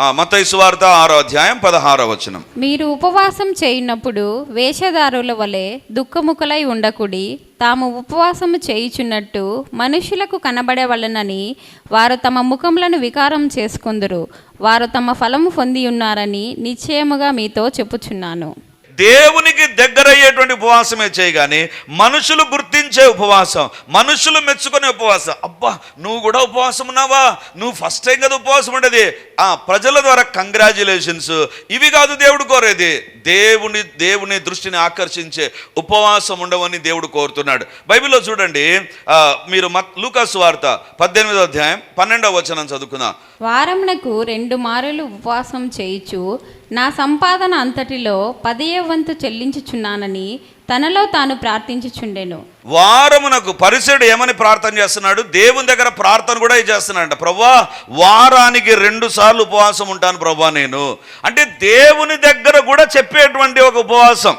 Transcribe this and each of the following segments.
మతయి ఆరో అధ్యాయం పదహారో వచనం. మీరు ఉపవాసం చేయునప్పుడు వేషధారుల వలె దుఃఖముఖలై ఉండకుడి తాము ఉపవాసము చేయుచున్నట్టు మనుషులకు కనబడవలనని వారు తమ ముఖములను వికారం చేసుకుందరు. వారు తమ ఫలము పొంది ఉన్నారని నిశ్చయముగా మీతో చెప్పుచున్నాను. దేవునికి దగ్గరయ్యేటువంటి ఉపవాసమే చేయగాని మనుషులు గుర్తించే ఉపవాసం మనుషులు మెచ్చుకునే ఉపవాసం. అబ్బా నువ్వు కూడా ఉపవాసం ఉన్నావా? నువ్వు ఫస్ట్ టైం కదా ఉపవాసం ఉండేది. ఆ ప్రజల ద్వారా కంగ్రాచులేషన్స్. ఇవి కాదు దేవుడు కోరేది. దేవుని దేవుని దృష్టిని ఆకర్షించే ఉపవాసం ఉండవని దేవుడు కోరుతున్నాడు. బైబిల్లో చూడండి మీరు మత్ వార్త పద్దెనిమిదో అధ్యాయం పన్నెండవ వచనం చదువుకుందాం. వారమునకు రెండు మారులు ఉపవాసం చేయించు నా సంపాదన అంతటిలో పదే వంతు చెల్లించుచున్నానని తనలో తాను ప్రార్థించుచుండెను. వారమునకు పరిసడు ఏమని ప్రార్థన చేస్తున్నాడు? దేవుని దగ్గర ప్రార్థన కూడా చేస్తున్నాడంట. ప్రభా వారానికి రెండు సార్లు ఉపవాసం ఉంటాను ప్రభా నేను. అంటే దేవుని దగ్గర కూడా చెప్పేటువంటి ఒక ఉపవాసం.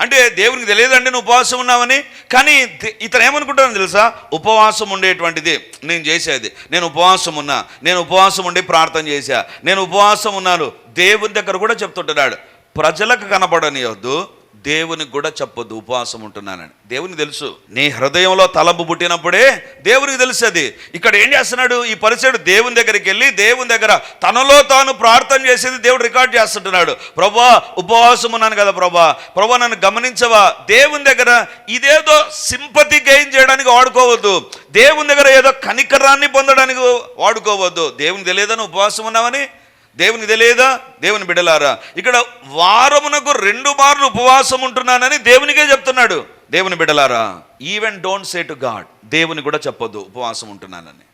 అంటే దేవునికి తెలియదండి నువ్వు ఉపవాసం ఉన్నావని కానీ ఇతను ఏమనుకుంటాను తెలుసా? ఉపవాసం ఉండేటువంటిది. నేను చేసేది. నేను ఉపవాసం ఉన్నా. నేను ఉపవాసం ఉండి ప్రార్థన చేశా. నేను ఉపవాసం ఉన్నాను. దేవుని దగ్గర కూడా చెప్తుంటున్నాడు. ప్రజలకు కనబడనియొద్దు. దేవునికి కూడా చెప్పొద్దు ఉపవాసం ఉంటున్నానని. దేవునికి తెలుసు నీ హృదయంలో తలంపు పుట్టినప్పుడే దేవునికి తెలుసు అది. ఇక్కడ ఏం చేస్తున్నాడు? ఈ పరిచయుడు దేవుని దగ్గరికి వెళ్ళి దేవుని దగ్గర తనలో తాను ప్రార్థన చేసేది దేవుడు రికార్డ్ చేస్తుంటున్నాడు. ప్రభా ఉపవాసం ఉన్నాను కదా ప్రభా. ప్రభా నన్ను గమనించవా? దేవుని దగ్గర ఇదేదో సింపతి గెయిన్ చేయడానికి వాడుకోవద్దు. దేవుని దగ్గర ఏదో కనికరాన్ని పొందడానికి వాడుకోవద్దు. దేవుని తెలియదని ఉపవాసం ఉన్నామని దేవునికి తెలియదా దేవుని బిడలారా ఇక్కడ వారమునకు రెండు మార్లు ఉపవాసం ఉంటున్నానని దేవునికే చెప్తున్నాడు. దేవుని బిడలారా even don't say to God దేవుని కూడా చెప్పొద్దు ఉపవాసం ఉంటున్నానని.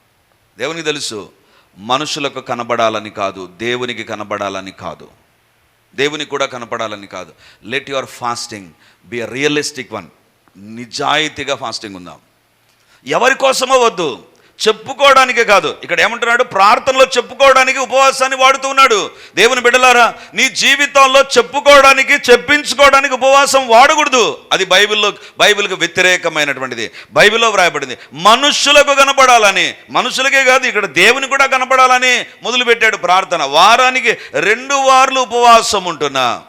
దేవునికి తెలుసు మనుషులకు కనబడాలని కాదు దేవునికి కనబడాలని కాదు. దేవునికి కూడా కనపడాలని కాదు. Let your fasting be a realistic one నిజాయితీగా ఫాస్టింగ్ ఉందాం. ఎవరి కోసమో వద్దు. చెప్పుకోవడానికే కాదు. ఇక్కడ ఏమంటున్నాడు? ప్రార్థనలో చెప్పుకోవడానికి ఉపవాసాన్ని వాడుతూ ఉన్నాడు. దేవుని బిడ్డలారా నీ జీవితంలో చెప్పుకోవడానికి చెప్పించుకోవడానికి ఉపవాసం వాడకూడదు. అది బైబిల్లో బైబిల్కి వ్యతిరేకమైనటువంటిది. బైబిల్లో వ్రాయబడింది. మనుషులకు కనపడాలని మనుషులకే కాదు ఇక్కడ దేవుని కూడా కనపడాలని మొదలుపెట్టాడు ప్రార్థన. వారానికి రెండు వార్లు ఉపవాసం ఉంటున్నా.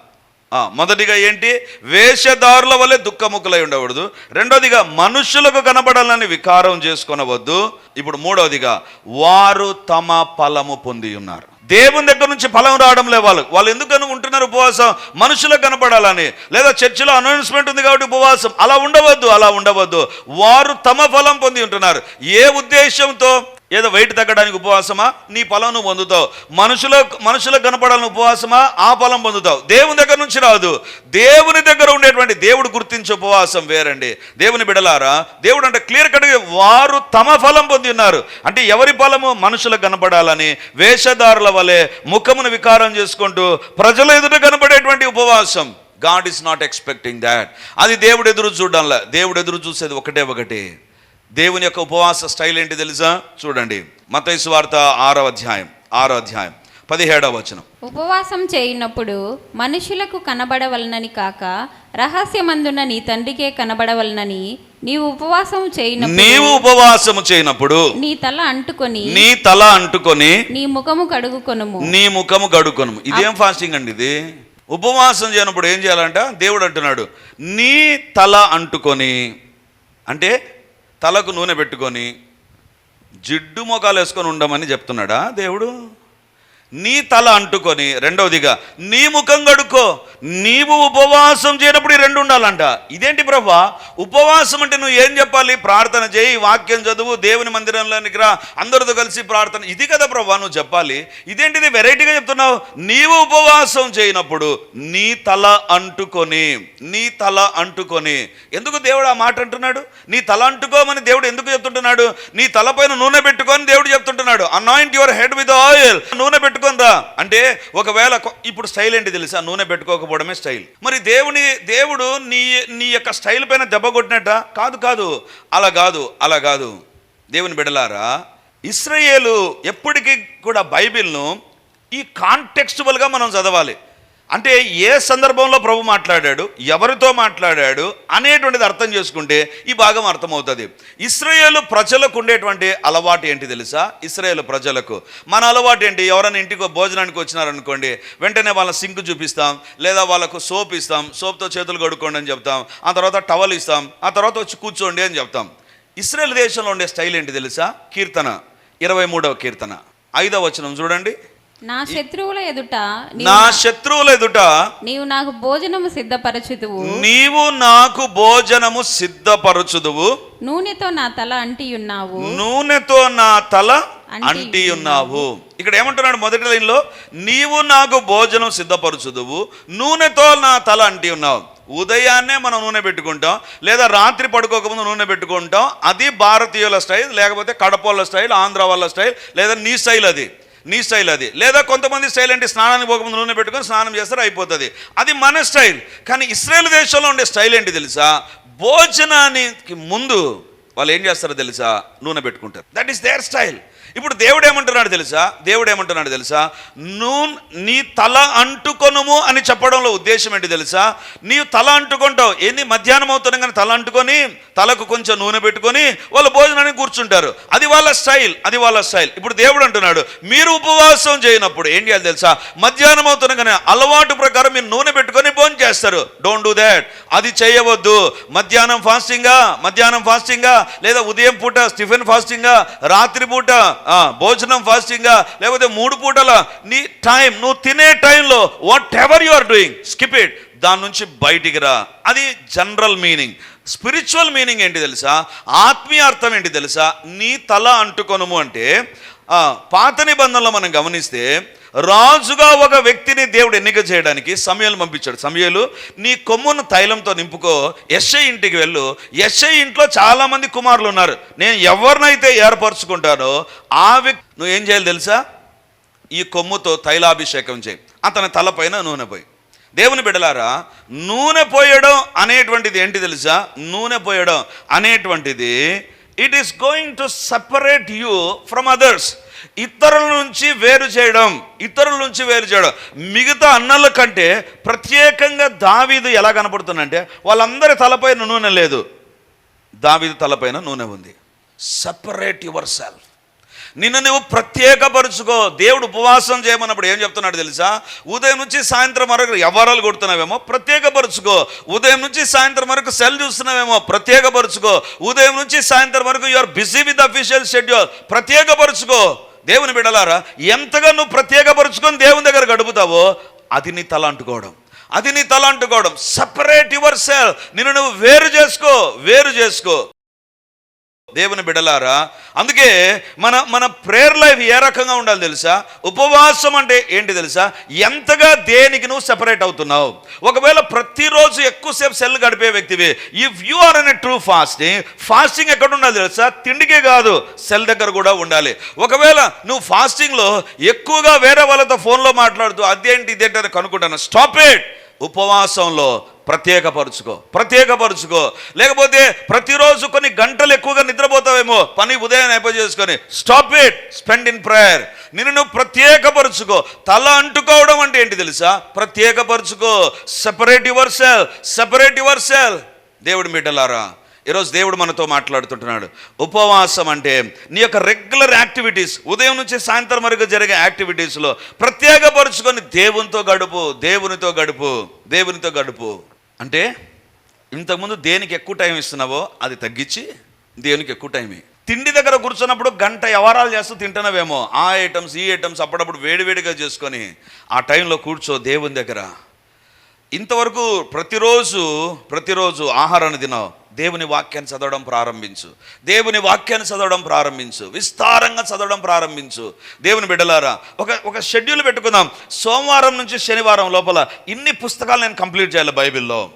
మొదటిగా ఏంటి? వేషధారుల వల్లే దుఃఖముఖులై ఉండకూడదు. రెండోదిగా మనుషులకు కనబడాలని వికారం చేసుకొనవద్దు. ఇప్పుడు మూడవదిగా వారు తమ ఫలము పొంది ఉన్నారు. దేవుని దగ్గర నుంచి ఫలం రావడం లే వాళ్ళు. వాళ్ళు ఎందుకు ఉంటున్నారు ఉపవాసం? మనుషులకు కనపడాలని. లేదా చర్చిలో అనౌన్స్మెంట్ ఉంది కాబట్టి ఉపవాసం. అలా ఉండవద్దు అలా ఉండవద్దు. వారు తమ ఫలం పొంది ఉంటున్నారు. ఏ ఉద్దేశంతో ఏదో వెయిట్ తగ్గడానికి ఉపవాసమా? నీ పొలం నువ్వు పొందుతావు. మనుషుల మనుషులకు కనపడాలని ఉపవాసమా? ఆ ఫలం పొందుతావు. దేవుని దగ్గర నుంచి రాదు. దేవుని దగ్గర ఉండేటువంటి దేవుడు గుర్తించే ఉపవాసం వేరండి. దేవుని బిడలారా దేవుడు అంటే క్లియర్ కట్గా వారు తమ ఫలం పొంది ఉన్నారు. అంటే ఎవరి ఫలము? మనుషులకు కనపడాలని వేషధారుల వలె ముఖమును వికారం చేసుకుంటూ ప్రజల ఎదుట కనపడేటువంటి ఉపవాసం. God is not expecting that అది దేవుడు ఎదురు చూడంలా. దేవుడు ఎదురు చూసేది ఒకటే ఒకటి. దేవుని యొక్క ఉపవాస స్టైల్ ఏంటి తెలుసా? చూడండి. మతైసు వార్త ఆరో అధ్యాయం. ఆరో అధ్యాయం. పదిహేడవ వచనం. ఉపవాసం చేయునప్పుడు మనుషులకు కనబడవలనని కాక రహస్యమందున నీ తండ్రికే కనబడవలనని నీవు ఉపవాసం చేయునప్పుడు నీవు ఉపవాసము చేయనప్పుడు నీ తల అంటుకొని నీ తల అంటుకొని నీ ముఖము కడుగుకొనుము. నీ ముఖము గడుకొను ఇదేం ఫాస్టింగ్ అండి ఇది? ఉపవాసం చేయనప్పుడు ఏం చేయాలంట? దేవుడు అంటున్నాడు నీ తల అంటుకొని అంటే తలకు నూనె పెట్టుకొని జిడ్డు మొఖాలు వేసుకొని ఉండమని చెప్తున్నాడా దేవుడు? నీ తల అంటుకొని రెండవదిగా నీ ముఖం కడుక్కో నీవు ఉపవాసం చేయనప్పుడు ఈ రెండు ఉండాలంట. ఇదేంటి ప్రభా? ఉపవాసం అంటే నువ్వు ఏం చెప్పాలి? ప్రార్థన చేయి వాక్యం చదువు దేవుని మందిరంలోనికి రా అందరితో కలిసి ప్రార్థన. ఇది కదా ప్రభా నువ్వు చెప్పాలి. ఇదేంటిది వెరైటీగా చెప్తున్నావు? నీవు ఉపవాసం చేయనప్పుడు నీ తల అంటుకొని నీ తల అంటుకొని. ఎందుకు దేవుడు ఆ మాట అంటున్నాడు? నీ తల అంటుకోమని దేవుడు ఎందుకు చెప్తుంటున్నాడు? నీ తలపైన నూనె పెట్టుకొని దేవుడు చెప్తుంటున్నాడు. Anoint your head with oil నూనె పెట్టుకొని రా అంటే ఒకవేళ ఇప్పుడు స్టైల్ ఏంటి తెలుసా? నూనె పెట్టుకోకపోవడమే స్టైల్. మరి దేవుని దేవుడు నీ నీ యొక్క స్టైల్ పైన దెబ్బ కొట్టినట్ట? కాదు కాదు. అలా కాదు అలా కాదు. దేవుని బిడలారా ఇస్రయేలు ఎప్పటికీ కూడా బైబిల్ను ఈ కాంటెక్స్చువల్గా మనం చదవాలి. అంటే ఏ సందర్భంలో ప్రభు మాట్లాడాడు ఎవరితో మాట్లాడాడు అనేటువంటిది అర్థం చేసుకుంటే ఈ భాగం అర్థమవుతుంది. ఇస్రాయేల్ ప్రజలకు ఉండేటువంటి అలవాటు ఏంటి తెలుసా? ఇస్రాయేల్ ప్రజలకు. మన అలవాటు ఏంటి? ఎవరైనా ఇంటికి భోజనానికి వచ్చినారనుకోండి వెంటనే వాళ్ళ సింక్ చూపిస్తాం లేదా వాళ్ళకు సోప్ ఇస్తాం సోప్తో చేతులు కడుక్కోండి అని చెప్తాం ఆ తర్వాత టవల్ ఇస్తాం ఆ తర్వాత వచ్చి కూర్చోండి అని చెప్తాం. ఇస్రాయేల్ దేశంలో ఉండే స్టైల్ ఏంటి తెలుసా? కీర్తన ఇరవై మూడవ కీర్తన ఐదవ వచనం చూడండి. నా శత్రువుల ఎదుట నీవు నా శత్రువుల ఎదుట నీవు నాకు భోజనము సిద్ధపరచుదువు. నీవు నాకు భోజనము సిద్ధపరచుదువు. నూనెతో నా తల అంటి ఉన్నావు. నూనెతో నా తల అంటి అంటి ఉన్నావు. ఇక్కడ ఏమంటున్నాడు మొదటి లైన్లో? నీవు నాకు భోజనం సిద్ధపరచుదువు. నూనెతో నా తల అంటి ఉన్నావు. ఉదయాన్నే మనం నూనె పెట్టుకుంటాం. లేదా రాత్రి పడుకోకముందు నూనె పెట్టుకుంటాం. అది భారతీయుల స్టైల్ లేకపోతే కడపోళ్ళ స్టైల్ ఆంధ్ర వాళ్ళ స్టైల్ లేదా నీ స్టైల్ అది. నీ స్టైల్ అది. లేదా కొంతమంది స్టైల్ అంటే స్నానానికి పోకముందు నూనె పెట్టుకొని స్నానం చేస్తారు అయిపోతుంది. అది మన స్టైల్. కానీ ఇస్రాయేల్ దేశంలో ఉండే స్టైల్ ఏంటి తెలుసా? భోజనానికి ముందు వాళ్ళు ఏం చేస్తారో తెలుసా? నూనె పెట్టుకుంటారు. దట్ ఈస్ దేర్ స్టైల్ ఇప్పుడు దేవుడు ఏమంటున్నాడు తెలుసా? దేవుడు ఏమంటున్నాడు తెలుసా? నువ్వు నీ తల అంటుకొనుము అని చెప్పడంలో ఉద్దేశం ఏంటి తెలుసా? నీవు తల అంటుకుంటావు. ఏంది? మధ్యాహ్నం అవుతున్నా కానీ తల అంటుకొని తలకు కొంచెం నూనె పెట్టుకొని వాళ్ళు భోజనానికి కూర్చుంటారు. అది వాళ్ళ స్టైల్ అది వాళ్ళ స్టైల్. ఇప్పుడు దేవుడు అంటున్నాడు మీరు ఉపవాసం చేయనప్పుడు ఏం చేయాలి తెలుసా? మధ్యాహ్నం అవుతున్నా కానీ అలవాటు ప్రకారం మీరు నూనె పెట్టుకొని భోజనం చేస్తారు. డోంట్ డూ దాట్ అది చేయవద్దు. మధ్యాహ్నం ఫాస్టింగా మధ్యాహ్నం ఫాస్టింగా లేదా ఉదయం పూట స్టిఫెన్ ఫాస్టింగా రాత్రి పూట భోజనం ఫాస్టింగా లేకపోతే మూడు పూటల నీ టైం నువ్వు తినే టైంలో whatever you are doing skip it దాని నుంచి బయటికి రా. అది జనరల్ మీనింగ్ స్పిరిచువల్ మీనింగ్ ఏంటి తెలుసా? ఆత్మీయ అర్థం ఏంటి తెలుసా? నీ తల అంటుకొనుము అంటే పాత నిబంధనలో మనం గమనిస్తే రాజుగా ఒక వ్యక్తిని దేవుడు ఎన్నిక చేయడానికి సమయాలు పంపించాడు. సమయాలు నీ కొమ్మును తైలంతో నింపుకో ఎస్ఐ ఇంటికి వెళ్ళు. ఎస్ఐ ఇంట్లో చాలామంది కుమారులు ఉన్నారు. నేను ఎవరినైతే ఏర్పరచుకుంటానో ఆ వ్యక్తి నువ్వు ఏం చేయాలి తెలుసా? ఈ కొమ్ముతో తైలాభిషేకం చేయి. అతని తలపైన నూనె పోయి. దేవుని బిడలారా నూనె పోయడం అనేటువంటిది ఏంటి తెలుసా? నూనె పోయడం అనేటువంటిది it is going to separate you from others ఇతరుల నుంచి వేరు చేయడం ఇతరుల నుంచి వేరు చేయడం. మిగతా అన్నల కంటే ప్రత్యేకంగా దావీదు ఎలా కనపడుతుందంటే వాళ్ళందరి తలపైన నూనె లేదు. దావీదు తలపైన నూనె ఉంది. సపరేట్ యువర్ సెల్ఫ్ నిన్ను నువ్వు ప్రత్యేకపరుచుకో. దేవుడు ఉపవాసం చేయమన్నప్పుడు ఏం చెప్తున్నాడు తెలుసా? ఉదయం నుంచి సాయంత్రం వరకు ఎవరాలు కొడుతున్నావేమో ప్రత్యేకపరుచుకో. ఉదయం నుంచి సాయంత్రం వరకు సెల్ చూస్తున్నావేమో ప్రత్యేకపరుచుకో. ఉదయం నుంచి సాయంత్రం వరకు you are busy with official schedule ప్రత్యేకపరుచుకో. దేవుని బిడలారా ఎంతగా నువ్వు ప్రత్యేకపరుచుకొని దేవుని దగ్గర గడుపుతావో అది నీ తల అంటుకోవడం. అది నీ తల అంటుకోవడం. సపరేట్ యువర్ సెల్ నిన్ను నువ్వు వేరు చేసుకో వేరు చేసుకో. దేవుని బిడలారా అందుకే మన మన ప్రేయర్ లైఫ్ ఏ రకంగా ఉండాలి తెలుసా? ఉపవాసం అంటే ఏంటి తెలుసా? ఎంతగా దేనికి నువ్వు సెపరేట్ అవుతున్నావు? ఒకవేళ ప్రతిరోజు ఎక్కువసేపు సెల్ గడిపే వ్యక్తివి if you are on a true fasting fasting ఎక్కడ ఉండాలి తెలుసా? తిండికే కాదు సెల్ దగ్గర కూడా ఉండాలి. ఒకవేళ నువ్వు ఫాస్టింగ్లో ఎక్కువగా వేరే వాళ్ళతో ఫోన్లో మాట్లాడుతూ అదేంటి ఇదేంటి అని కనుక్కుంటాను స్టాప్ ఇట్ ఉపవాసంలో ప్రత్యేకపరుచుకో ప్రత్యేకపరుచుకో. లేకపోతే ప్రతిరోజు కొన్ని గంటలు ఎక్కువగా నిద్రపోతావేమో పని ఉదయం అయిపోయి చేసుకొని stop it spend in prayer నిన్ను ప్రత్యేకపరుచుకో. తల అంటుకోవడం అంటే ఏంటి తెలుసా? ప్రత్యేకపరుచుకో. Separate your cell separate your cell దేవుడి బిడ్డలారా ఈరోజు దేవుడు మనతో మాట్లాడుతుంటున్నాడు. ఉపవాసం అంటే నీ యొక్క రెగ్యులర్ యాక్టివిటీస్ ఉదయం నుంచి సాయంత్రం వరకు జరిగే యాక్టివిటీస్లో ప్రత్యేకపరుచుకొని దేవునితో గడుపు దేవునితో గడుపు దేవునితో గడుపు. అంటే ఇంతకుముందు దేనికి ఎక్కువ టైం ఇస్తున్నావో అది తగ్గించి దేనికి ఎక్కువ టైం తిండి దగ్గర కూర్చున్నప్పుడు గంట వ్యవహారాలు చేస్తూ తింటున్నావేమో ఆ ఐటమ్స్ ఈ ఐటమ్స్ అప్పుడప్పుడు వేడివేడిగా చేసుకొని ఆ టైంలో కూర్చో దేవుని దగ్గర. ఇంతవరకు ప్రతిరోజు ప్రతిరోజు ఆహారాన్ని తినావు దేవుని వాక్యాన్ని చదవడం ప్రారంభించు. దేవుని వాక్యాన్ని చదవడం ప్రారంభించు. విస్తారంగా చదవడం ప్రారంభించు. దేవుని బిడ్డలారా ఒక ఒక షెడ్యూల్ పెట్టుకుందాం. సోమవారం నుంచి శనివారం లోపల ఇన్ని పుస్తకాలు నేను కంప్లీట్ చేయాలి బైబిల్లో.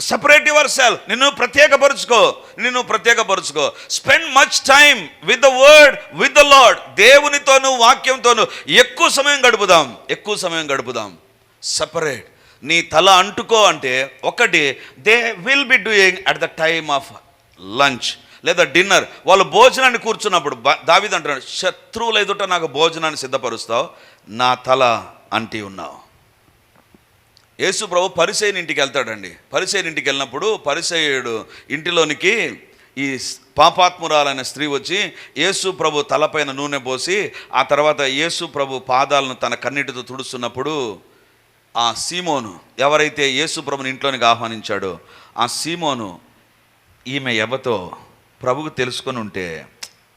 సపరేట్ యువర్ సెల్ నిన్ను ప్రత్యేకపరుచుకో. నిన్ను ప్రత్యేకపరుచుకో. Spend much time with the word with the Lord దేవునితోను వాక్యంతోను ఎక్కువ సమయం గడుపుదాం. ఎక్కువ సమయం గడుపుదాం. సపరేట్ నీ తల అంటుకో అంటే ఒకటి they will be doing at the time of lunch లేదా డిన్నర్ వాళ్ళు భోజనాన్ని కూర్చున్నప్పుడు దావిది అంటున్నాడు శత్రువులు ఎదుట నాకు భోజనాన్ని సిద్ధపరుస్తావు నా తల అంటి ఉన్నావు. యేసు ప్రభు పరిసైని ఇంటికి వెళ్తాడండి. పరిసైని ఇంటికి వెళ్ళినప్పుడు పరిసయుడు ఇంటిలోనికి ఈ పాపాత్మురాలైన స్త్రీ వచ్చి యేసు ప్రభు తలపైన నూనె పోసి ఆ తర్వాత యేసు ప్రభు పాదాలను తన కన్నీటితో తుడుస్తున్నప్పుడు ఆ సీమోను ఎవరైతే యేసుప్రభుని ఇంట్లోనికి ఆహ్వానించాడో ఆ సీమోను ఈమె ఎవతో? ప్రభుకు తెలుసుకొని ఉంటే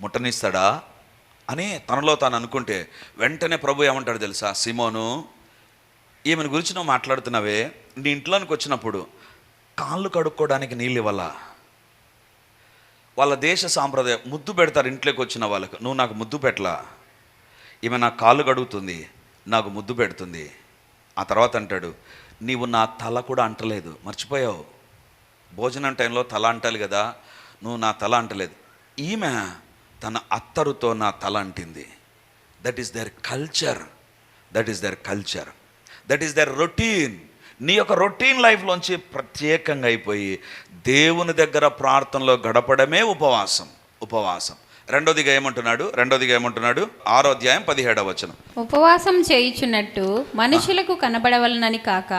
ముట్టనిస్తాడా? అని తనలో తాను అనుకుంటే వెంటనే ప్రభు ఏమంటాడు తెలుసా? సీమోను ఈమెను గురించి నువ్వు మాట్లాడుతున్నావే? నీ ఇంట్లోనికి వచ్చినప్పుడు కాళ్ళు కడుక్కోవడానికి నీళ్ళు ఇవ్వాలా? వాళ్ళ దేశ సాంప్రదాయం ముద్దు పెడతారు ఇంట్లోకి వచ్చిన వాళ్ళకు. నువ్వు నాకు ముద్దు పెట్టలా? ఈమె నా కాళ్ళు కడుగుతుంది నాకు ముద్దు పెడుతుంది. ఆ తర్వాత అంటాడు నీవు నా తల కూడా అంటలేదు. మర్చిపోయావు. భోజనం టైంలో తల అంటాలి కదా నువ్వు నా తల అంటలేదు. ఈమె తన అత్తరుతో నా తల అంటింది. That is their culture that is their culture that is their routine నీ యొక్క రొటీన్ లైఫ్లోంచి ప్రత్యేకంగా అయిపోయి దేవుని దగ్గర ప్రార్థనలో గడపడమే ఉపవాసం. ఉపవాసం. రెండోదిగా ఏమంటున్నాడు? రెండోదిగా ఏమంటున్నాడు? ఆరో అధ్యాయం పదిహేడవ వచనం. ఉపవాసం చేయుచున్నట్టు మనుషులకు కనబడవలనని కాక.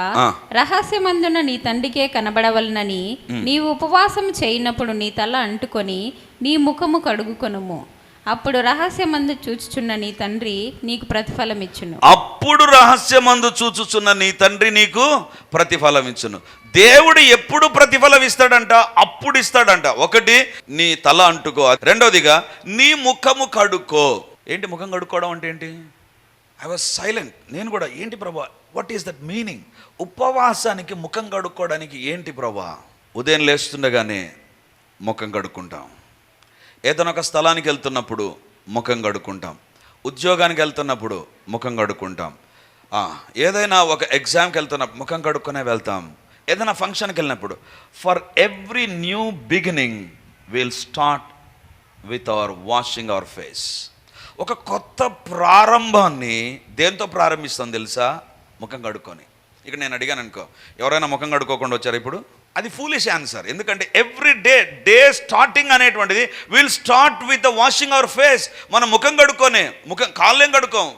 రహస్యమందున నీ తండ్రికే కనబడవలనని నీవు ఉపవాసం చేయనప్పుడు నీ తల అంటుకొని నీ ముఖము కడుగుకొనుము. అప్పుడు రహస్యమందు చూచుచున్న నీ తండ్రి నీకు ప్రతిఫలం ఇచ్చును అప్పుడు రహస్యమందు చూచుచున్న నీ తండ్రి నీకు ప్రతిఫలం ఇచ్చును దేవుడు ఎప్పుడు ప్రతిఫలం ఇస్తాడంట అప్పుడు ఇస్తాడంట ఒకటి నీ తల అంటుకో. రెండోదిగా నీ ముఖము కడుక్కో. ఏంటి ముఖం కడుక్కోవడం అంటే ఏంటి? ఐ వాజ్ సైలెంట్ నేను కూడా ఏంటి Prabha? What is that meaning ఉపవాసానికి ముఖం కడుక్కోవడానికి ఏంటి ప్రభా? ఉదయం లేస్తుండగానే ముఖం కడుక్కుంటాం. ఏదైనా ఒక స్థలానికి వెళ్తున్నప్పుడు ముఖం కడుక్కుంటాం. ఉద్యోగానికి వెళ్తున్నప్పుడు ముఖం కడుక్కుంటాం. ఏదైనా ఒక ఎగ్జామ్కి వెళ్తున్నప్పుడు ముఖం కడుక్కునే వెళ్తాం. ఏదైనా ఫంక్షన్కి వెళ్ళినప్పుడు for every new beginning will start with our washing our face ఒక కొత్త ప్రారంభాన్ని దేంతో ప్రారంభిస్తాం తెలుసా? ముఖం కడుక్కొని. ఇక్కడ నేను అడిగాను అనుకో ఎవరైనా ముఖం కడుక్కోకుండా వచ్చారు ఇప్పుడు? అది ఫూలిష్ ఆన్సర్ ఎందుకంటే ఎవ్రీ డే డే స్టార్టింగ్ అనేటువంటిది will start with the washing our face మనం ముఖం కడుక్కొని ముఖం కాళ్ళేం కడుక్కోం?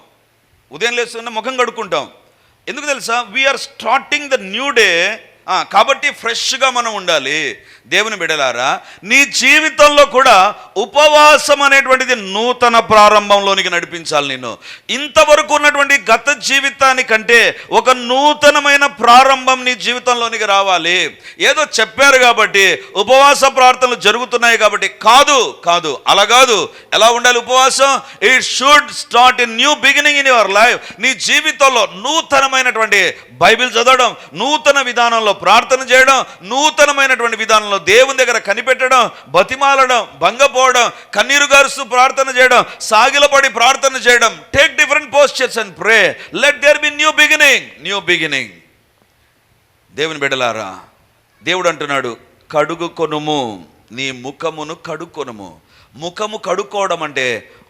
ఉదయం లేస్తున్న ముఖం కడుక్కుంటాం. ఎందుకు తెలుసా? We are starting the new day కాబట్టి ఫ్రెష్గా మనం ఉండాలి. దేవుని బిడలారా నీ జీవితంలో కూడా ఉపవాసం అనేటువంటిది నూతన ప్రారంభంలోనికి నడిపించాలి నేను ఇంతవరకు ఉన్నటువంటి గత జీవితానికంటే ఒక నూతనమైన ప్రారంభం నీ జీవితంలోనికి రావాలి. ఏదో చెప్పారు కాబట్టి ఉపవాస ప్రార్థనలు జరుగుతున్నాయి కాబట్టి కాదు కాదు అలా కాదు. ఎలా ఉండాలి ఉపవాసం? It should start in new beginning in your life నీ జీవితంలో నూతనమైనటువంటి బైబిల్ చదవడం నూతన విధానంలో ప్రార్థన చేయడం నూతనమైనటువంటి విధానంలో దేవుని దగ్గర కనిపెట్టడం బతిమాలడం భంగపోవడం కన్నీరు గారుస్తూ ప్రార్థన చేయడం సాగిలపడి ప్రార్థన చేయడం. Take different postures and pray let there be new beginning new beginning దేవుని బిడ్డలారా దేవుడు అంటున్నాడు కడుగు కొనుము. నీ ముఖమును కడుక్కొనుము ముఖము కడుక్కోవడం అంటే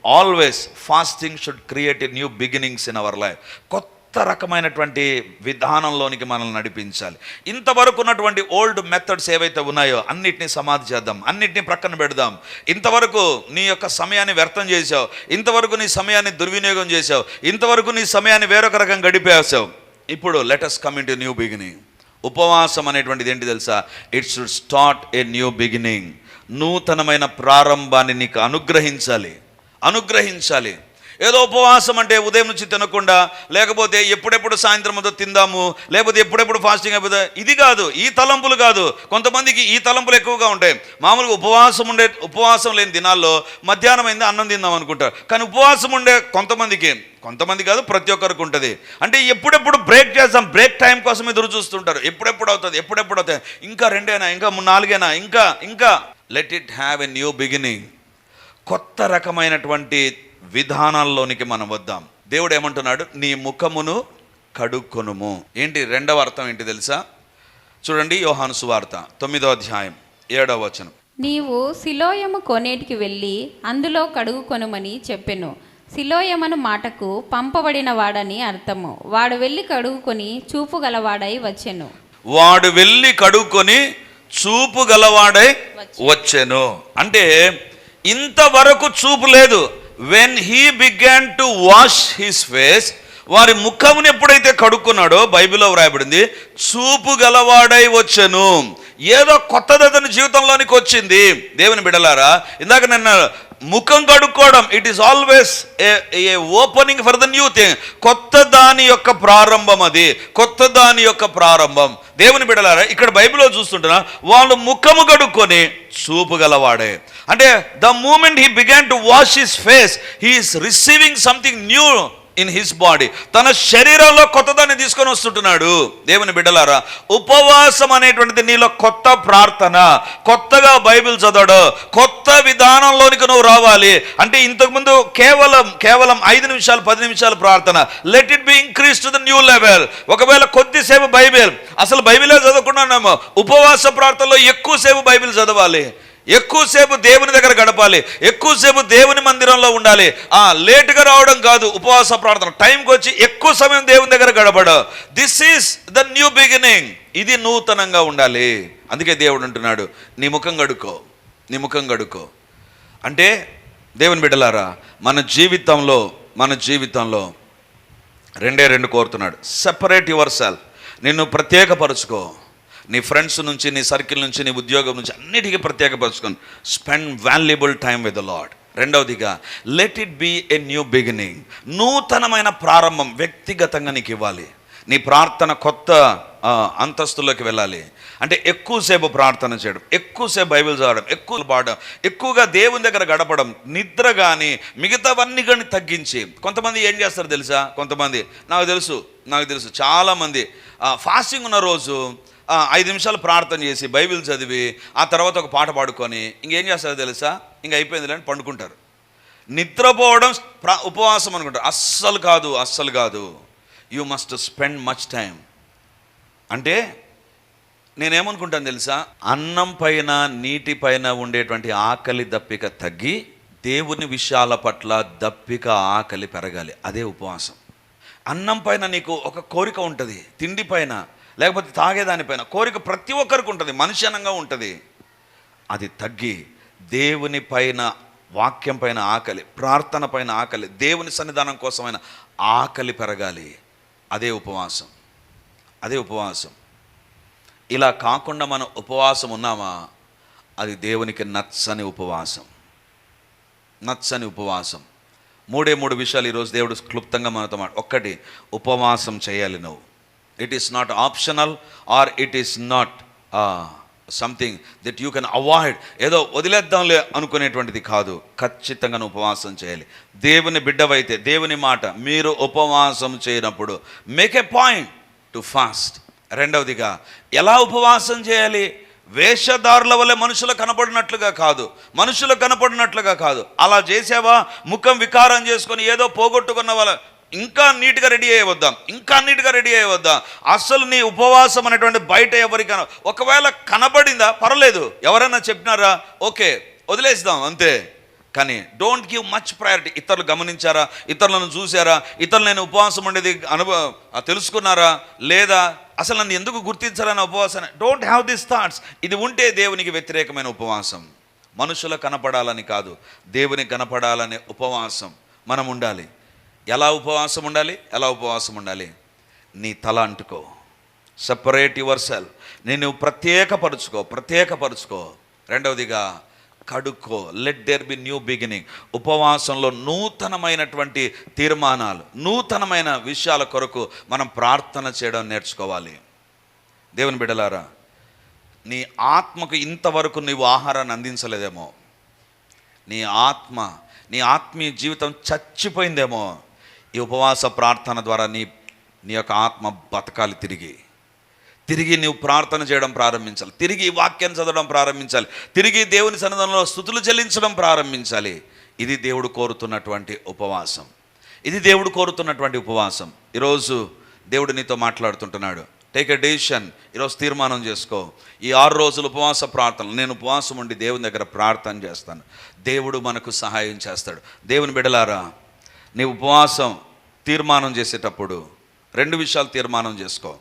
always fasting should create a new beginnings in our life కొత్త రకమైనటువంటి విధానంలోనికి మనల్ని నడిపించాలి. ఇంతవరకు ఉన్నటువంటి ఓల్డ్ మెథడ్స్ ఏవైతే ఉన్నాయో అన్నిటినీ సమాధి చేద్దాం అన్నిటినీ ప్రక్కన పెడదాం. ఇంతవరకు నీ యొక్క సమయాన్ని వ్యర్థం చేసావు ఇంతవరకు నీ సమయాన్ని దుర్వినియోగం చేసావు ఇంతవరకు నీ సమయాన్ని వేరొక రకం గడిపేసావు ఇప్పుడు let us come into new beginning ఉపవాసం అనేటువంటిది ఏంటి తెలుసా? It should start a new beginning నూతనమైన ప్రారంభాన్ని నీకు అనుగ్రహించాలి. అనుగ్రహించాలి. ఏదో ఉపవాసం అంటే ఉదయం నుంచి తినకుండా లేకపోతే ఎప్పుడెప్పుడు సాయంత్రం అంతా తిందాము లేకపోతే ఎప్పుడెప్పుడు ఫాస్టింగ్ అయిపోతే ఇది కాదు ఈ తలంపులు కాదు. కొంతమందికి ఈ తలంపులు ఎక్కువగా ఉంటాయి. మామూలుగా ఉపవాసం ఉండే ఉపవాసం లేని దినాల్లో మధ్యాహ్నం అయింది అన్నం తిందాం అనుకుంటారు. కానీ ఉపవాసం ఉండే కొంతమందికి కొంతమంది కాదు ప్రతి ఒక్కరికి ఉంటుంది. అంటే ఎప్పుడెప్పుడు బ్రేక్ చేస్తాం బ్రేక్ టైం కోసం ఎదురు చూస్తుంటారు. ఎప్పుడెప్పుడు అవుతుంది ఎప్పుడెప్పుడు అవుతుంది? ఇంకా రెండేనా ఇంకా నాలుగైనా నాలుగేనా ఇంకా ఇంకా. Let it have a new beginning కొత్త రకమైనటువంటి విధానాల్లోనికి మనం వద్దాం. దేవుడు ఏమంటున్నాడు? నీ ముఖమును కడుక్కొనుము. ఏంటి రెండవ అర్థం ఏంటి తెలుసా? చూడండి యోహాను సువార్త తొమ్మిదో అధ్యాయం ఏడవ వచనం. నీవు సిలోయము కొనేటికి వెళ్ళి అందులో కడుగు కొనుమని చెప్పెను. సిలోయమను మాటకు పంపబడిన వాడని అర్థము. వాడు వెళ్ళి కడుగుకొని చూపు గలవాడై వచ్చెను. వాడు వెళ్ళి కడుక్కొని చూపు గలవాడై వచ్చెను. అంటే ఇంతవరకు చూపు లేదు. When he began to wash his face వారి ముఖమును ఎప్పుడైతే కడుక్కున్నాడో బైబిల్లో వ్రాయబడింది చూపు గలవాడై వచ్చను. ఏదో కొత్తది అతని జీవితంలోనికి వచ్చింది. దేవుని బిడలారా ఇందాక నిన్న ముఖం కడుక్కోవడం it is always a opening for the new thing కొత్త దాని యొక్క ప్రారంభం అది. కొత్త దాని యొక్క ప్రారంభం. దేవుని బిడలారా ఇక్కడ బైబిల్లో చూస్తుంటున్నా వాళ్ళు ముఖము కడుక్కొని చూపు గలవాడే. అంటే the moment he began to wash his face he is receiving something new in his body తన శరీరంలో కొత్తదాన్ని తీసుకొని వస్తుంటున్నాడు. దేవుని బిడ్డలారా ఉపవాసం అనేటువంటిది నీలో కొత్త ప్రార్థన కొత్తగా బైబిల్ చదవడు కొత్త విధానంలోనికి నువ్వు రావాలి. అంటే ఇంతకుముందు కేవలం కేవలం ఐదు నిమిషాలు పది నిమిషాలు ప్రార్థన. Let it be increase to the new level ఒకవేళ కొద్దిసేపు బైబిల్ అసలు బైబిలే చదవకుండా ఉపవాస ప్రార్థనలో ఎక్కువసేపు బైబిల్ చదవాలి. ఎక్కువసేపు దేవుని దగ్గర గడపాలి. ఎక్కువసేపు దేవుని మందిరంలో ఉండాలి. ఆ లేటుగా రావడం కాదు ఉపవాస ప్రార్థన. టైంకి వచ్చి ఎక్కువ సమయం దేవుని దగ్గర గడపడ. This is the new beginning ఇది నూతనంగా ఉండాలి. అందుకే దేవుడు అంటున్నాడు నీ ముఖం గడుకో నీ ముఖం గడుకో అంటే దేవుని బిడ్డలారా మన జీవితంలో మన జీవితంలో రెండే రెండు కోరుతున్నాడు. సెపరేట్ యువర్ సెల్ఫ్ నిన్ను ప్రత్యేకపరుచుకో. నీ ఫ్రెండ్స్ నుంచి నీ సర్కిల్ నుంచి నీ ఉద్యోగం నుంచి అన్నిటికీ ప్రత్యేకపరచుకొని spend valuable time with Lord రెండవదిగా let it be a new beginning నూతనమైన ప్రారంభం వ్యక్తిగతంగా నీకు ఇవ్వాలి. నీ ప్రార్థన కొత్త అంతస్తులోకి వెళ్ళాలి. అంటే ఎక్కువసేపు ప్రార్థన చేయడం ఎక్కువసేపు బైబిల్ చదవడం ఎక్కువ పాడడం ఎక్కువగా దేవుని దగ్గర గడపడం నిద్ర కానీ మిగతావన్నీ కానీ తగ్గించి కొంతమంది ఏం చేస్తారు తెలుసా? కొంతమంది నాకు తెలుసు నాకు తెలుసు చాలామంది ఫాస్టింగ్ ఉన్న రోజు ఐదు నిమిషాలు ప్రార్థన చేసి బైబిల్ చదివి ఆ తర్వాత ఒక పాట పాడుకొని ఇంకేం చేస్తారో తెలుసా? ఇంక అయిపోయింది అని పండుకుంటారు. నిద్రపోవడం ఉపవాసం అనుకుంటారు. అస్సలు కాదు అస్సలు కాదు. You must spend much time అంటే నేనేమనుకుంటాను తెలుసా? అన్నం పైన నీటి పైన ఉండేటువంటి ఆకలి దప్పిక తగ్గి దేవుని విషయాల పట్ల దప్పిక ఆకలి పెరగాలి. అదే ఉపవాసం. అన్నం పైన నీకు ఒక కోరిక ఉంటుంది. తిండి పైన. లేకపోతే తాగేదానిపైన కోరిక ప్రతి ఒక్కరికి ఉంటుంది మనుష్యనంగా ఉంటుంది. అది తగ్గి దేవుని పైన వాక్యం పైన ఆకలి ప్రార్థన పైన ఆకలి దేవుని సన్నిధానం కోసమైన ఆకలి పెరగాలి. అదే ఉపవాసం. అదే ఉపవాసం. ఇలా కాకుండా మనం ఉపవాసం ఉన్నామా? అది దేవునికి నచ్చని ఉపవాసం. నచ్చని ఉపవాసం. మూడే మూడు విషయాలు ఈరోజు దేవుడు క్లుప్తంగా మనతో మాట ఒక్కటి ఉపవాసం చేయాలి నువ్వు. It is not optional or it is not something that you can avoid ఏదో వదిలేద్దాంలే అనుకునేటువంటిది కాదు. ఖచ్చితంగా ఉపవాసం చేయాలి. దేవుని బిడ్డవైతే దేవుని మాట మీరు ఉపవాసం చేయనప్పుడు make a point to fast రెండవదిగా ఎలా ఉపవాసం చేయాలి? వేషధారుల వల్ల మనుషులు కనపడినట్లుగా కాదు. మనుషులు కనపడినట్లుగా కాదు. అలా చేసావా? ముఖం వికారం చేసుకొని ఏదో పోగొట్టుకున్న వాళ్ళ ఇంకా నీట్గా రెడీ అయ్యవద్దాం ఇంకా నీట్గా రెడీ అయ్యవద్దాం అసలు నీ ఉపవాసం అనేటువంటి బయట ఎవరికైనా ఒకవేళ కనబడిందా పర్లేదు ఎవరైనా చెప్పినారా? ఓకే వదిలేద్దాం అంతే. కానీ డోంట్ గివ్ మచ్ ప్రయారిటీ ఇతరులు గమనించారా? ఇతరులను చూసారా ఇతరులు నేను ఉపవాసం ఉండేది అనుభవ తెలుసుకున్నారా? లేదా? అసలు నన్ను ఎందుకు గుర్తించాలని ఉపవాసం డోంట్ హ్యావ్ దిస్ థాట్స్ ఇది ఉంటే దేవునికి వ్యతిరేకమైన ఉపవాసం. మనుషుల కనపడాలని కాదు. దేవుని కనపడాలనే ఉపవాసం మనం ఉండాలి. ఎలా ఉపవాసం ఉండాలి? ఎలా ఉపవాసం ఉండాలి? నీ తల అంటుకో. సపరేట్ యువర్ సెల్ నేను ప్రత్యేకపరుచుకో ప్రత్యేకపరుచుకో. రెండవదిగా కడుక్కో. Let there be new beginning ఉపవాసంలో నూతనమైనటువంటి తీర్మానాలు నూతనమైన విషయాల కొరకు మనం ప్రార్థన చేయడం నేర్చుకోవాలి. దేవుని బిడ్డలారా నీ ఆత్మకు ఇంతవరకు నీవు ఆహారాన్ని అందించలేదేమో. నీ ఆత్మ నీ ఆత్మీయ జీవితం చచ్చిపోయిందేమో. ఈ ఉపవాస ప్రార్థన ద్వారా నీ నీ యొక్క ఆత్మ బతకాలి తిరిగి. తిరిగి నీవు ప్రార్థన చేయడం ప్రారంభించాలి. తిరిగి వాక్యాన్ని చదవడం ప్రారంభించాలి. తిరిగి దేవుని సన్నిధానంలో స్థుతులు చెల్లించడం ప్రారంభించాలి. ఇది దేవుడు కోరుతున్నటువంటి ఉపవాసం. ఇది దేవుడు కోరుతున్నటువంటి ఉపవాసం. ఈరోజు దేవుడు నీతో మాట్లాడుతుంటున్నాడు. టేక్ ఎ డెసిషన్ ఈరోజు తీర్మానం చేసుకో. ఈ ఆరు రోజులు ఉపవాస ప్రార్థన నేను ఉపవాసం ఉండి దేవుని దగ్గర ప్రార్థన చేస్తాను. దేవుడు మనకు సహాయం చేస్తాడు. దేవుని బిడలారా నీ ఉపవాసం తీర్మానం చేసేటప్పుడు రెండు విషయాలు తీర్మానం చేసుకో.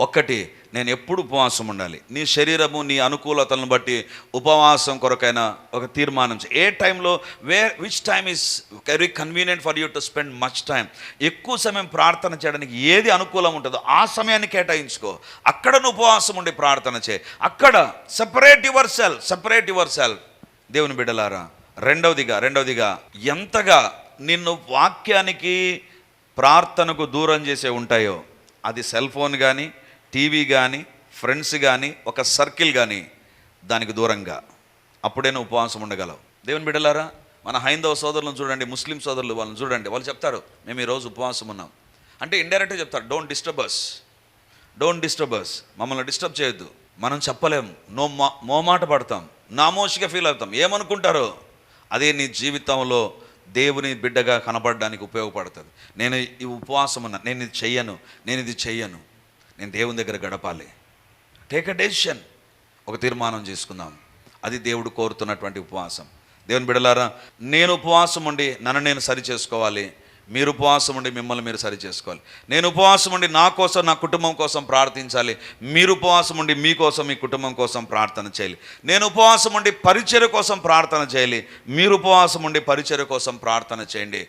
ఒక్కటి నేను ఎప్పుడు ఉపవాసం ఉండాలి? నీ శరీరము నీ అనుకూలతలను బట్టి ఉపవాసం కొరకైన ఒక తీర్మానం చే- ఏ టైంలో where which time is very convenient for you to spend much time ఎక్కువ సమయం ప్రార్థన చేయడానికి ఏది అనుకూలం ఉంటుందో ఆ సమయాన్ని కేటాయించుకో. అక్కడ నువ్వు ఉపవాసం ఉండి ప్రార్థన చేయి. అక్కడ separate your cell separate your cell దేవుని బిడ్డలారా రెండవదిగా రెండవదిగా ఎంతగా నిన్ను వాక్యానికి ప్రార్థనకు దూరం చేసే ఉంటాయో అది సెల్ ఫోన్ కానీ టీవీ కానీ ఫ్రెండ్స్ కానీ ఒక సర్కిల్ కానీ దానికి దూరంగా. అప్పుడే నువ్వు ఉపవాసం ఉండగలవు. దేవుని బిడ్డలారా మన హైందవ సోదరులను చూడండి ముస్లిం సోదరులు వాళ్ళని చూడండి. వాళ్ళు చెప్తారు మేము ఈరోజు ఉపవాసం ఉన్నాం. అంటే ఇండైరెక్ట్గా చెప్తారు డోంట్ డిస్టర్బస్ డోంట్ డిస్టర్బస్ మమ్మల్ని డిస్టర్బ్ చేయొద్దు. మనం చెప్పలేం. నో మా మోమాట పడతాం. నామోషిగా ఫీల్ అవుతాం. ఏమనుకుంటారో అదే నీ జీవితంలో దేవుని బిడ్డగా కనబడడానికి ఉపయోగపడుతుంది. నేను ఈ ఉపవాసం ఉన్నా నేను ఇది చెయ్యను నేను ఇది చెయ్యను. నేను దేవుని దగ్గర గడపాలి. టేక్ అ డెసిషన్ ఒక తీర్మానం చేసుకుందాం. అది దేవుడు కోరుతున్నటువంటి ఉపవాసం. దేవుని బిడలారా నేను ఉపవాసం ఉండి నన్ను నేను సరి చేసుకోవాలి. మీరు ఉపవాసం ఉండి మిమ్మల్ని మీరు సరి చేసుకోవాలి. నేను ఉపవాసం ఉండి నా కోసం నా కుటుంబం కోసం ప్రార్థించాలి. మీరు ఉపవాసం ఉండి మీకోసం మీ కుటుంబం కోసం ప్రార్థన చేయాలి. నేను ఉపవాసం ఉండి పరిచర్య కోసం ప్రార్థన చేయాలి. మీరు ఉపవాసం ఉండి పరిచర్య కోసం ప్రార్థన చేయండి.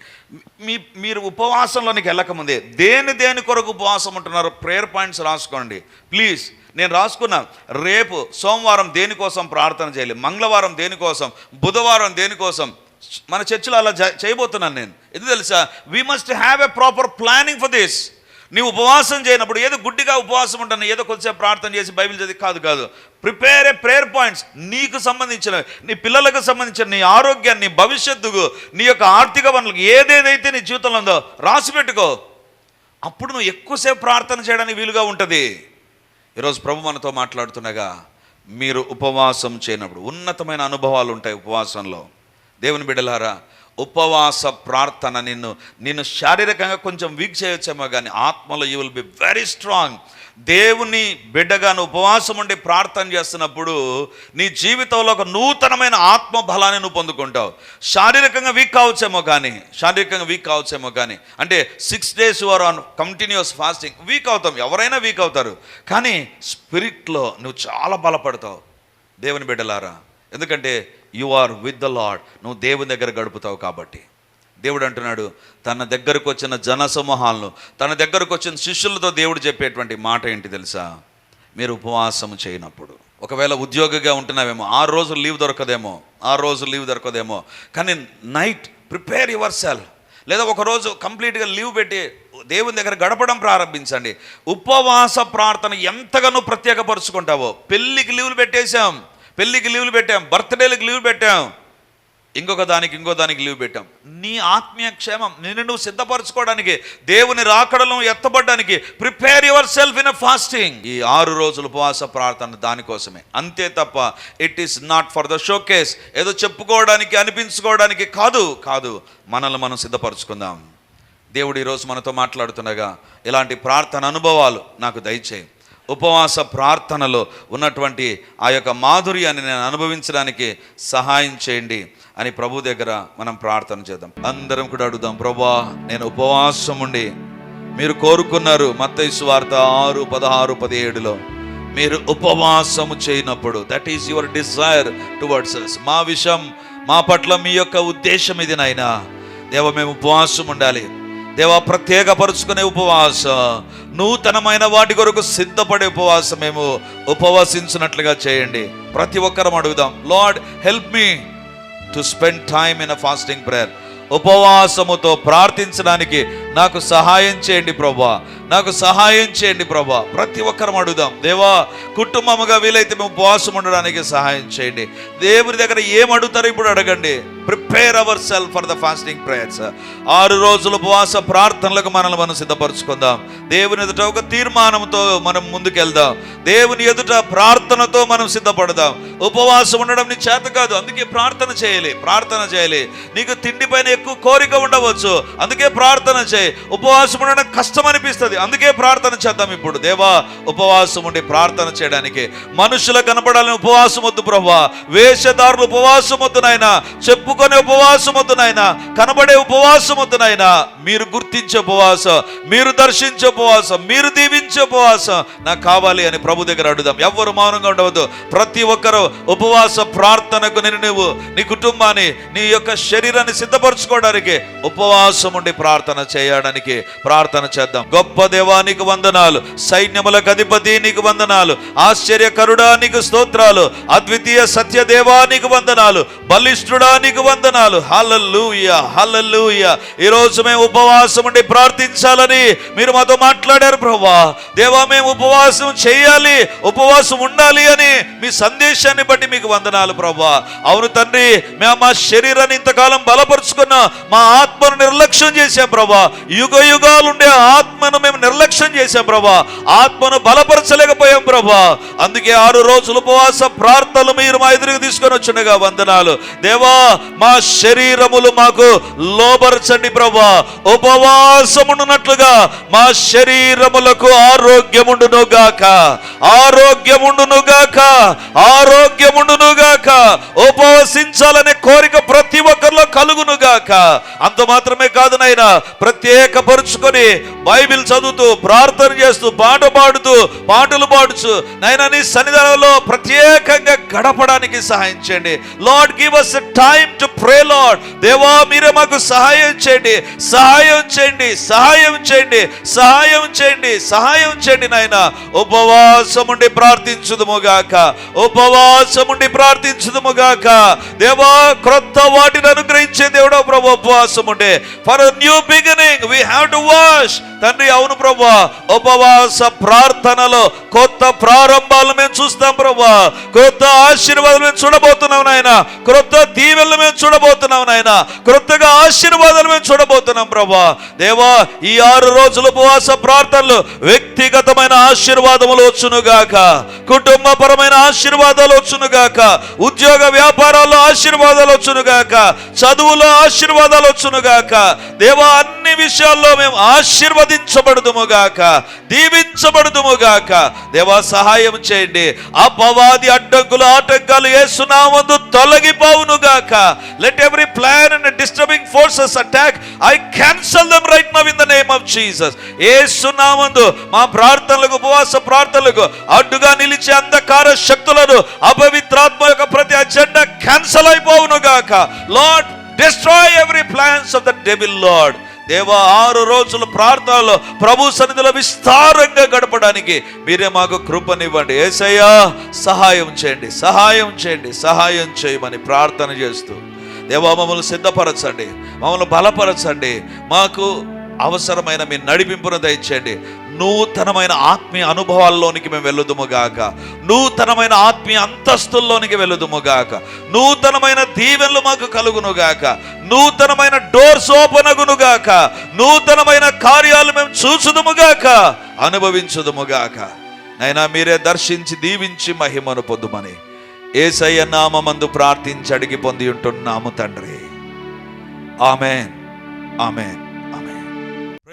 మీ మీరు ఉపవాసంలోనికి వెళ్ళకముందే దేని దేని కొరకు ఉపవాసం ఉంటున్నారో ప్రేయర్ పాయింట్స్ రాసుకోండి. ప్లీజ్ నేను రాసుకున్నా రేపు సోమవారం దేనికోసం ప్రార్థన చేయాలి? మంగళవారం దేనికోసం బుధవారం దేనికోసం మన చర్చిలో అలా జ- చేయబోతున్నాను నేను. ఎందుకు తెలుసా? We must have a proper planning for this నీవు ఉపవాసం చేయనప్పుడు ఏదో గుడ్డిగా ఉపవాసం ఉంటాను ఏదో కొద్దిసేపు ప్రార్థన చేసి బైబిల్ చదివి కాదు కాదు. ప్రిపేర్ ఏ ప్రేయర్ పాయింట్స్ నీకు సంబంధించిన నీ పిల్లలకు సంబంధించిన నీ ఆరోగ్యాన్ని భవిష్యత్తుకు నీ యొక్క ఆర్థిక వనరులకు ఏదేదైతే నీ జీవితంలో ఉందో రాసి పెట్టుకో. అప్పుడు నువ్వు ఎక్కువసేపు ప్రార్థన చేయడానికి వీలుగా ఉంటుంది. ఈరోజు ప్రభు మనతో మాట్లాడుతుండగా మీరు ఉపవాసం చేయనప్పుడు ఉన్నతమైన అనుభవాలు ఉంటాయి ఉపవాసంలో. దేవుని బిడ్డలారా ఉపవాస ప్రార్థన నిన్ను నిన్ను శారీరకంగా కొంచెం వీక్ చేయొచ్చేమో కానీ ఆత్మలో you will be very strong దేవుని బిడ్డగాను ఉపవాసం ఉండి ప్రార్థన చేస్తున్నప్పుడు నీ జీవితంలో ఒక నూతనమైన ఆత్మ బలాన్ని నువ్వు పొందుకుంటావు. శారీరకంగా వీక్ కావచ్చేమో కానీ శారీరకంగా వీక్ కావచ్చేమో కానీ అంటే six days or on continuous fasting weak అవుతాం ఎవరైనా వీక్ అవుతారు. కానీ స్పిరిట్లో నువ్వు చాలా బలపడతావు. దేవుని బిడ్డలారా ఎందుకంటే you are with the Lord నువ్వు దేవుని దగ్గర గడుపుతావు కాబట్టి. దేవుడు అంటున్నాడు తన దగ్గరకు వచ్చిన జన సమూహాలను తన దగ్గరకు వచ్చిన శిష్యులతో దేవుడు చెప్పేటువంటి మాట ఏంటి తెలుసా? మీరు ఉపవాసం చేయనప్పుడు. ఒకవేళ ఉద్యోగిగా ఉంటున్నావేమో ఆ రోజు లీవ్ దొరకదేమో ఆ రోజు లీవ్ దొరకదేమో కానీ నైట్ ప్రిపేర్ యువర్ సెల్ లేదా ఒకరోజు కంప్లీట్గా లీవ్ పెట్టి దేవుని దగ్గర గడపడం ప్రారంభించండి. ఉపవాస ప్రార్థన ఎంతగానో ప్రత్యేకపరుచుకుంటావో. పెళ్ళికి లీవులు పెట్టేశాం. పెళ్ళికి లీవ్లు పెట్టాం బర్త్డేలకు లీవ్ పెట్టాం ఇంకొక దానికి ఇంకో దానికి లీవ్ పెట్టాం. నీ ఆత్మీయ క్షేమం నిన్ను నువ్వు సిద్ధపరచుకోవడానికి దేవుని రాకడలను ఎత్తబడడానికి prepare yourself in a fasting ఈ ఆరు రోజుల ఉపవాస ప్రార్థన దానికోసమే. అంతే తప్ప it is not for the showcase ఏదో చెప్పుకోవడానికి అనిపించుకోవడానికి కాదు కాదు మనల్ని మనం సిద్ధపరచుకుందాం. దేవుడు ఈరోజు మనతో మాట్లాడుతుండగా ఇలాంటి ప్రార్థన అనుభవాలు నాకు దయచేయి. ఉపవాస ప్రార్థనలో ఉన్నటువంటి ఆ యొక్క మాధుర్యాన్ని నేను అనుభవించడానికి సహాయం చేయండి అని ప్రభు దగ్గర మనం ప్రార్థన చేద్దాం. అందరం కూడా అడుగుదాం ప్రభా నేను ఉపవాసం ఉండి మీరు కోరుకున్నారు మత్తైసు వార్త ఆరు పదహారు పదిహేడులో మీరు ఉపవాసము చేయనప్పుడు that is your desire towards us మా విషయం మా పట్ల మీ యొక్క ఉద్దేశం ఇది నాయనా. దేవ మేము ఉపవాసం ఉండాలి. దేవా ప్రత్యేకపరుచుకునే ఉపవాసం నూతనమైన వాటి కొరకు సిద్ధపడే ఉపవాసం మేము ఉపవాసించినట్లుగా చేయండి. ప్రతి ఒక్కరం అడుగుదాం lord help me to spend time in a fasting prayer. ఉపవాసముతో ప్రార్థించడానికి నాకు సహాయం చేయండి ప్రభా. నాకు సహాయం చేయండి ప్రభా. ప్రతి ఒక్కరం అడుగుదాం. దేవా కుటుంబముగా వీలైతే మేము ఉపవాసం ఉండడానికి సహాయం చేయండి. దేవుని దగ్గర ఏం అడుగుతారో ఇప్పుడు అడగండి. Prepare our self for the fasting prayers ఆరు రోజుల ఉపవాస ప్రార్థనలకు మనల్ని మనం సిద్ధపరచుకుందాం. దేవుని ఎదుట ఒక తీర్మానంతో మనం ముందుకెళ్దాం. దేవుని ఎదుట ప్రార్థనతో మనం సిద్ధపడదాం. ఉపవాసం ఉండడం నీ చేత కాదు. అందుకే ప్రార్థన చేయాలి. ప్రార్థన చేయాలి. నీకు తిండి పైన ఎక్కువ కోరిక ఉండవచ్చు. అందుకే ప్రార్థన చేయి. ఉపవాసం ఉండడం కష్టం అనిపిస్తుంది. అందుకే ప్రార్థన చేద్దాం ఇప్పుడు. దేవా ఉపవాసం ఉండి ప్రార్థన చేయడానికి మనుషుల కనపడాలని ఉపవాసం వద్దు ప్రభా వేషధారులు ఉపవాసం వద్దు నాయన. చెప్పుకునే ఉపవాసం వద్దు నాయన. కనబడే ఉపవాసం వద్దు నాయన. మీరు గుర్తించే ఉపవాసం మీరు దర్శించే ఉపవాసం మీరు దీవించే ఉపవాసం నాకు కావాలి అని ప్రభు దగ్గర అడుగుదాం. ఎవ్వరు మౌనంగా ఉండవద్దు. ప్రతి ఒక్కరు ఉపవాస ప్రార్థనకు నేను నువ్వు నీ కుటుంబాన్ని నీ యొక్క శరీరాన్ని సిద్ధపరచుకోవడానికి ఉపవాసం ఉండి ప్రార్థన చేయడానికి ప్రార్థన చేద్దాం. గొప్ప దేవానికి వందనాలు సైన్యములకు అధిపతి నీకు వందనాలు ఆశ్చర్యకరుడా నీకు స్తోత్రాలు అద్వితీయ సత్య నీకు వందనాలు బలిష్ఠుడా నీకు వందనాలు. హల్లెలూయ హల్లెలూయ. ఈ రోజు మేము ఉపవాసం ఉండి ప్రార్థించాలని మీరు మాతో మాట్లాడారు ప్రభా దేవా మేము ఉపవాసం చేయాలి ఉపవాసం ఉండాలి అని మీ సందేశాన్ని బట్టి మీకు వందనాలు ప్రభా అవును తండ్రి మేము మా శరీరాన్ని ఇంతకాలం బలపరుచుకున్నాం మా ఆత్మను నిర్లక్ష్యం చేశాం ప్రభా యుగ యుగాలుండే ఆత్మను మేము నిర్లక్ష్యం చేశాం ప్రభా. ఆత్మను బలపరచలేకపోయాం ప్రభా. అందుకే ఆరు రోజులు ఉపవాస ప్రార్థనలు మీరు మా ఎదురుకు తీసుకొని వచ్చినగా వందనాలు. దేవా మా శరీరములు మాకు లోపరచండి ప్రభా. ఉపవాసముండునట్లుగా మా శరీరములకు ఆరోగ్యముండును గాక ఆరోగ్యముండును గాక ఆరోగ్యముండును గాక ఉపవసించాలనే కోరిక ప్రతి ఒక్కరిలో కలుగును గాక అంత మాత్రమే కాదు నాయన ప్రత్యేకపరుచుకొని బైబిల్ చదువుతూ ప్రార్థన చేస్తూ పాట పాడుతూ పాటలు పాడుచు. నైనా నీ సన్నిధానంలో ప్రత్యేకంగా గడపడానికి సహాయం చేయండి. Lord give us time to pray lord దేవా మీరే మాకు సహాయం చేయండి. సహాయం చేయండి సహాయం చేయండి సహాయం చేయండి సహాయం చేయండి నాయన ఉపవాసం ఉండి ప్రార్థించుదుముగాక ఉపవాసం ఉండి ప్రార్థించుదుముగాక దేవా క్రొత్త వాటిని అనుగ్రహించే దేవుడో ప్రభు ఉపవాసం ఉండే for new beginning we have to wash తండ్రి అవును ప్రభా ఉపవాస ప్రార్థనలో కొత్త ప్రారంభాలు మేము చూస్తాం ప్రభా కొత్త ఆశీర్వాదాలు మేము చూడబోతున్నాం నాయన. క్రొత్త దీవెనలు మేము చూడబోతున్నాం నాయన. క్రొత్తగా ఆశీర్వాదాలు మేము చూడబోతున్నాం ప్రభా దేవా ఈ ఆరు రోజుల ఉపవాస ప్రార్థనలు వ్యక్తిగతమైన ఆశీర్వాదములు వచ్చునుగాక. కుటుంబపరమైన ఆశీర్వాదాలు వచ్చునుగాక. ఉద్యోగ వ్యాపారాల్లో ఆశీర్వాదాలు వచ్చునుగాక. చదువులో ఆశీర్వాదాలు వచ్చునుగాక. దేవా అన్ని విషయాల్లో మేము ఆశీర్వదించబడు దీవించబడుదుముగాక. దేవా సహాయం చేయండి. అపవాది అడ్డంకులు ఆటంకాలు ఏసునామందు తొలగిపోవునుగాక. Let every plan and disturbing forces attack I cancel them right now in the name of Jesus ఏసునామందు మా ప్రార్థనలకు ఉపవాస ప్రార్థనలకు అడ్డుగా నిలిచే అంధకార శక్తులను అపవిత్రాత్మ యొక్క ప్రతి agenda cancel అయిపోవునుగాక. Lord destroy every plans of the devil lord దేవా ఆరు రోజుల ప్రార్థనలో ప్రభు సన్నిధిలో విస్తారంగా గడపడానికి మీరే మాకు కృపనివ్వండి. ఏసయ్యా సహాయం చేయండి సహాయం చేయండి సహాయం చేయమని ప్రార్థన చేస్తూ. దేవా మమ్మల్ని సిద్ధపరచండి మమ్మల్ని బలపరచండి. మాకు అవసరమైన మీ నడిపింపును దయచేయండి. నూతనమైన ఆత్మీయ అనుభవాల్లోనికి మేము వెళ్ళుదుముగాక నూతనమైన ఆత్మీయ అంతస్తుల్లోనికి వెళ్ళుదుముగాక నూతనమైన దీవెనలు మాకు కలుగునుగాక నూతనమైన డోర్స్ ఓపెన్ అగునుగాక నూతనమైన కార్యాలు మేము చూసుదుముగాక అనుభవించుదుముగాక నైనా మీరే దర్శించి దీవించి మహిమను పొందుమని ఏసయ్య నామందు ప్రార్థించి అడిగి పొంది ఉంటున్నాము తండ్రి. Amen amen. Amen.